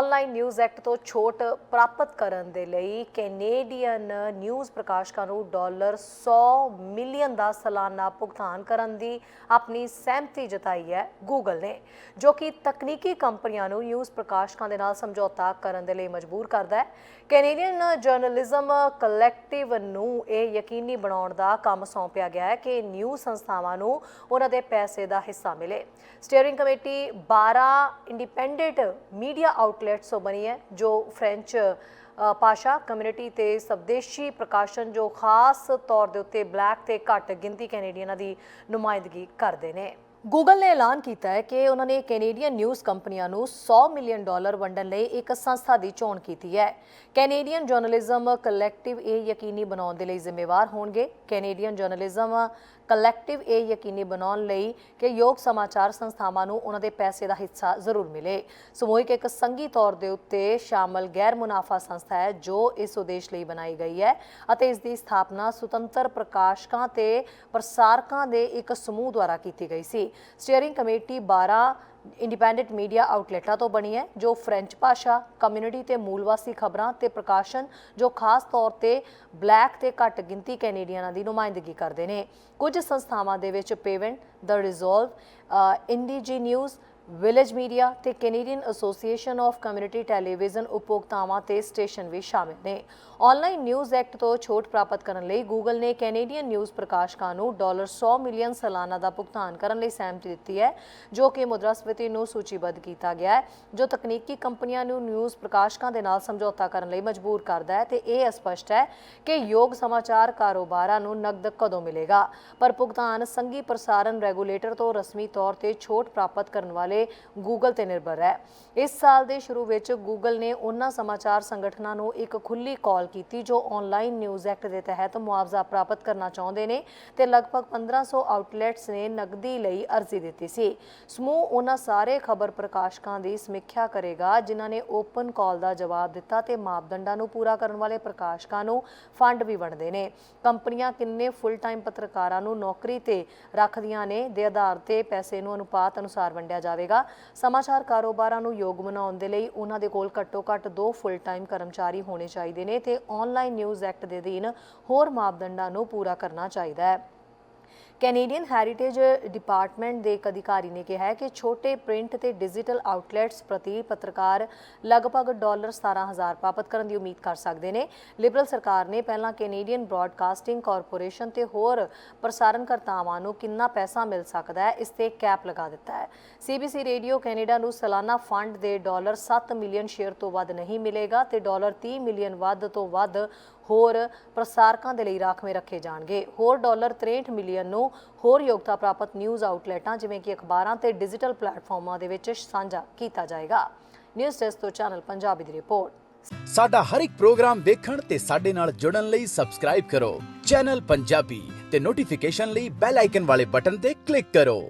Online news act ਤੋਂ ਛੋਟ ਪ੍ਰਾਪਤ ਕਰਨ ਦੇ ਲਈ ਕੈਨੇਡੀਅਨ ਨਿਊਜ਼ ਪ੍ਰਕਾਸ਼ਕਾਂ ਨੂੰ ਡਾਲਰ 100 ਮਿਲੀਅਨ ਦਾ ਸਾਲਾਨਾ ਭੁਗਤਾਨ ਕਰਨ ਦੀ ਆਪਣੀ ਸਹਿਮਤੀ ਜਤਾਈ ਹੈ ਗੂਗਲ ਨੇ, ਜੋ ਕਿ ਤਕਨੀਕੀ ਕੰਪਨੀਆਂ ਨੂੰ ਨਿਊਜ਼ ਪ੍ਰਕਾਸ਼ਕਾਂ ਦੇ ਨਾਲ ਸਮਝੌਤਾ ਕਰਨ ਦੇ ਲਈ ਮਜਬੂਰ ਕਰਦਾ ਹੈ। ਕੈਨੇਡੀਅਨ ਜਰਨਲਿਜ਼ਮ ਕਲੈਕਟਿਵ ਨੂੰ ਇਹ ਯਕੀਨੀ ਬਣਾਉਣ ਦਾ ਕੰਮ ਸੌਂਪਿਆ ਗਿਆ ਹੈ ਕਿ ਨਿਊਜ਼ ਸੰਸਥਾਵਾਂ ਨੂੰ ਉਹਨਾਂ ਦੇ ਪੈਸੇ ਦਾ ਹਿੱਸਾ ਮਿਲੇ। Steering committee 12 independent media outlet outlets ਬਣੀ ਹੈ ਜੋ ਫ੍ਰੈਂਚ ਅ, ਭਾਸ਼ਾ ਕਮਿਊਨਿਟੀ ਤੇ ਸਵਦੇਸ਼ੀ ਪ੍ਰਕਾਸ਼ਨ ਜੋ ਖਾਸ ਤੌਰ ਦੇ ਉੱਤੇ ਬਲੈਕ ਤੇ ਘੱਟ ਗਿਣਤੀ ਕੈਨੇਡੀਅਨਾਂ ਦੀ ਨੁਮਾਇੰਦਗੀ ਕਰਦੇ ਨੇ ਗੂਗਲ ਨੇ ਐਲਾਨ ਕੀਤਾ ਹੈ ਕਿ ਉਹਨਾਂ ਨੇ ਕੈਨੇਡੀਅਨ ਨਿਊਜ਼ ਕੰਪਨੀਆਂ ਨੂੰ 100 ਮਿਲੀਅਨ ਡਾਲਰ ਵੰਡਣ ਲਈ ਇੱਕ ਸੰਸਥਾ ਦੀ ਚੋਣ ਕੀਤੀ ਹੈ। ਕੈਨੇਡੀਅਨ ਜਰਨਲਿਜ਼ਮ ਕਲੈਕਟਿਵ ਇਹ ਯਕੀਨੀ ਬਣਾਉਣ ਦੇ ਲਈ ਜ਼ਿੰਮੇਵਾਰ ਹੋਣਗੇ। ਕੈਨੇਡੀਅਨ ਜਰਨਲਿਜ਼ਮ ਕਲੈਕਟਿਵ ਇਹ ਯਕੀਨੀ ਬਣਾਉਣ ਲਈ ਕਿ ਯੋਗ ਸਮਾਚਾਰ ਸੰਸਥਾਵਾਂ ਨੂੰ ਉਹਨਾਂ ਦੇ ਪੈਸੇ ਦਾ ਹਿੱਸਾ ਜ਼ਰੂਰ ਮਿਲੇ। ਸਮੂਹਿਕ ਇੱਕ ਸੰਘੀ ਤੌਰ ਦੇ ਉੱਤੇ ਸ਼ਾਮਲ ਗੈਰ ਮੁਨਾਫਾ ਸੰਸਥਾ ਹੈ ਜੋ ਇਸ ਉਦੇਸ਼ ਲਈ ਬਣਾਈ ਗਈ ਹੈ ਅਤੇ ਇਸ ਦੀ ਸਥਾਪਨਾ ਸੁਤੰਤਰ ਪ੍ਰਕਾਸ਼ਕਾਂ ਤੇ ਪ੍ਰਸਾਰਕਾਂ ਦੇ ਇੱਕ ਸਮੂਹ ਦੁਆਰਾ ਕੀਤੀ ਗਈ ਸੀ। ਸਟੀਅਰਿੰਗ ਕਮੇਟੀ 12 ਇੰਡੀਪੈਂਡੈਂਟ ਮੀਡੀਆ ਆਊਟਲੈਟਾਂ ਤੋਂ ਬਣੀ ਹੈ, ਜੋ ਫ੍ਰੈਂਚ ਭਾਸ਼ਾ ਕਮਿਊਨਿਟੀ ਤੇ ਮੂਲਵਾਸੀ ਖਬਰਾਂ ਤੇ ਪ੍ਰਕਾਸ਼ਨ, ਜੋ ਖਾਸ ਤੌਰ ਤੇ ਬਲੈਕ ਤੇ ਘੱਟ ਗਿਣਤੀ ਕੈਨੇਡੀਅਨਾਂ ਦੀ ਨੁਮਾਇੰਦਗੀ ਕਰਦੇ ਨੇ। ਕੁਝ ਸੰਸਥਾਵਾਂ ਦੇ ਵਿੱਚ ਪੇਵੈਂਟ the resolve IndigiNews village media ਤੇ Canadian association of community television ਉਪਭੋਗਤਾਵਾਂ ਤੇ ਸਟੇਸ਼ਨ ਵੀ ਸ਼ਾਮਿਲ ਨੇ। ਆਨਲਾਈਨ ਨਿਊਜ਼ ਐਕਟ ਤੋਂ ਛੋਟ ਪ੍ਰਾਪਤ ਕਰਨ ਲਈ ਗੂਗਲ ਨੇ ਕੈਨੇਡੀਅਨ ਨਿਊਜ਼ ਪ੍ਰਕਾਸ਼ਕਾਂ ਨੂੰ ਡਾਲਰ 100 ਮਿਲੀਅਨ ਸਾਲਾਨਾ ਦਾ ਭੁਗਤਾਨ ਕਰਨ ਲਈ ਸਹਿਮਤੀ ਦਿੱਤੀ ਹੈ, ਜੋ ਕਿ ਮੁਦਰਾਸਫੀਤੀ ਨੂੰ ਸੂਚੀਬੱਧ ਕੀਤਾ ਗਿਆ ਹੈ, ਜੋ ਤਕਨੀਕੀ ਕੰਪਨੀਆਂ ਨੂੰ ਨਿਊਜ਼ ਪ੍ਰਕਾਸ਼ਕਾਂ ਦੇ ਨਾਲ ਸਮਝੌਤਾ ਕਰਨ ਲਈ ਮਜਬੂਰ ਕਰਦਾ ਹੈ ਤੇ ਇਹ ਅਸਪਸ਼ਟ ਹੈ ਕਿ ਯੋਗ ਸਮਾਚਾਰ ਕਾਰੋਬਾਰਾਂ ਨੂੰ ਨਕਦ ਕਦੋਂ ਮਿਲੇਗਾ। ਪਰ ਭੁਗਤਾਨ ਸੰਘੀ ਪ੍ਰਸਾਰਣ ਰੈਗੂਲੇਟਰ ਤੋਂ ਰਸਮੀ ਤੌਰ ਤੇ ਛੋਟ ਪ੍ਰਾਪਤ ਕਰਨ ਵਾਲੇ ਗੂਗਲ ਤੇ ਨਿਰਭਰ ਹੈ। ਇਸ ਸਾਲ ਦੇ ਸ਼ੁਰੂ ਵਿੱਚ ਗੂਗਲ ਨੇ ਉਹਨਾਂ ਸਮਾਚਾਰ ਸੰਗਠਨਾਂ ਨੂੰ ਇੱਕ ਖੁੱਲੀ ਕਾਲ ਕੀਤੀ ਜੋ ਆਨਲਾਈਨ ਨਿਊਜ਼ ਐਕਟ ਦੇ ਤਹਿਤ ਮੁਆਵਜ਼ਾ ਪ੍ਰਾਪਤ ਕਰਨਾ ਚਾਹੁੰਦੇ ਨੇ ਤੇ ਲਗਭਗ 1500 ਆਊਟਲੈਟਸ ਨੇ ਨਕਦੀ ਲਈ ਅਰਜ਼ੀ ਦਿੱਤੀ ਸੀ। ਸਮੂਹ ਉਹਨਾਂ ਸਾਰੇ ਖਬਰ ਪ੍ਰਕਾਸ਼ਕਾਂ ਦੀ ਸਮੀਖਿਆ ਕਰੇਗਾ, ਜਿਨ੍ਹਾਂ ਨੇ ਓਪਨ ਕਾਲ ਦਾ ਜਵਾਬ ਦਿੱਤਾ ਤੇ ਮਾਪਦੰਡਾਂ ਨੂੰ ਪੂਰਾ ਕਰਨ ਵਾਲੇ ਪ੍ਰਕਾਸ਼ਕਾਂ ਨੂੰ ਫੰਡ ਵੀ ਵੰਡਦੇ ਨੇ। ਕੰਪਨੀਆਂ ਕਿੰਨੇ ਫੁੱਲ ਟਾਈਮ ਪੱਤਰਕਾਰਾਂ ਨੂੰ ਨੌਕਰੀ ਤੇ ਰੱਖਦੀਆਂ ਨੇ, ਦੇ ਆਧਾਰ ਤੇ ਪੈਸੇ ਨੂੰ ਅਨੁਪਾਤ ਅਨੁਸਾਰ ਵੰਡਿਆ ਜਾਵੇਗਾ। ਸਮਾਚਾਰ ਕਾਰੋਬਾਰਾਂ ਨੂੰ ਯੋਗ ਬਣਾਉਣ ਦੇ ਲਈ ਉਹਨਾਂ ਦੇ ਕੋਲ ਘੱਟੋ ਘੱਟ ਦੋ ਫੁੱਲ ਟਾਈਮ ਕਰਮਚਾਰੀ ਹੋਣੇ ਚਾਹੀਦੇ ਨੇ ਤੇ ਆਨਲਾਈਨ ਨਿਊਜ਼ ਐਕਟ ਦੇ ਅਧੀਨ ਹੋਰ ਮਾਪਦੰਡਾਂ ਨੂੰ ਪੂਰਾ ਕਰਨਾ ਚਾਹੀਦਾ ਹੈ। ਕੈਨੇਡੀਅਨ ਹੈਰੀਟੇਜ ਡਿਪਾਰਟਮੈਂਟ ਦੇ ਇੱਕ ਅਧਿਕਾਰੀ ਨੇ ਕਿਹਾ ਹੈ ਕਿ ਛੋਟੇ ਪ੍ਰਿੰਟ ਤੇ ਡਿਜੀਟਲ ਆਊਟਲੈਟਸ ਪ੍ਰਤੀ ਪੱਤਰਕਾਰ ਲਗਭਗ ਡਾਲਰ 17000 ਪ੍ਰਾਪਤ ਕਰਨ ਦੀ ਉਮੀਦ ਕਰ ਸਕਦੇ ਨੇ। ਲਿਬਰਲ ਸਰਕਾਰ ਨੇ ਪਹਿਲਾਂ ਕੈਨੇਡੀਅਨ ਬ੍ਰਾਡਕਾਸਟਿੰਗ ਕਾਰਪੋਰੇਸ਼ਨ ਤੇ ਹੋਰ ਪ੍ਰਸਾਰਣਕਰਤਾਵਾਂ ਨੂੰ ਕਿੰਨਾ ਪੈਸਾ ਮਿਲ ਸਕਦਾ ਹੈ, ਇਸ ਤੇ ਕੈਪ ਲਗਾ ਦਿੱਤਾ ਹੈ। ਸੀਬੀਸੀ ਰੇਡੀਓ ਕੈਨੇਡਾ ਨੂੰ ਸਾਲਾਨਾ ਫੰਡ ਦੇ ਡਾਲਰ 7 ਮਿਲੀਅਨ ਸ਼ੇਅਰ ਤੋਂ ਵੱਧ ਨਹੀਂ ਮਿਲੇਗਾ ਤੇ ਡਾਲਰ 30 ਮਿਲੀਅਨ ਵੱਧ ਤੋਂ ਵੱਧ ਹੋਰ ਪ੍ਰਸਾਰਕਾਂ ਦੇ ਲਈ ਰਾਖਵੇਂ ਰੱਖੇ ਜਾਣਗੇ। ਹੋਰ ਡਾਲਰ 63 ਮਿਲੀਅਨ ਨੂੰ ਹੋਰ ਯੋਗਤਾ ਪ੍ਰਾਪਤ ਨਿਊਜ਼ ਆਊਟਲੈਟਾਂ, ਜਿਵੇਂ ਕਿ ਅਖਬਾਰਾਂ ਤੇ ਡਿਜੀਟਲ ਪਲੇਟਫਾਰਮਾਂ ਦੇ ਵਿੱਚ ਸਾਂਝਾ ਕੀਤਾ ਜਾਏਗਾ। ਨਿਊਜ਼ ਡੈਸਕ ਤੋਂ ਚੈਨਲ ਪੰਜਾਬੀ ਦੀ ਰਿਪੋਰਟ। ਸਾਡਾ ਹਰ ਇੱਕ ਪ੍ਰੋਗਰਾਮ ਦੇਖਣ ਤੇ ਸਾਡੇ ਨਾਲ ਜੁੜਨ ਲਈ ਸਬਸਕ੍ਰਾਈਬ ਕਰੋ। ਚੈਨਲ ਪੰਜਾਬੀ ਤੇ ਨੋਟੀਫਿਕੇਸ਼ਨ ਲਈ ਬੈਲ ਆਈਕਨ ਵਾਲੇ ਬਟਨ ਤੇ ਕਲਿੱਕ ਕਰੋ।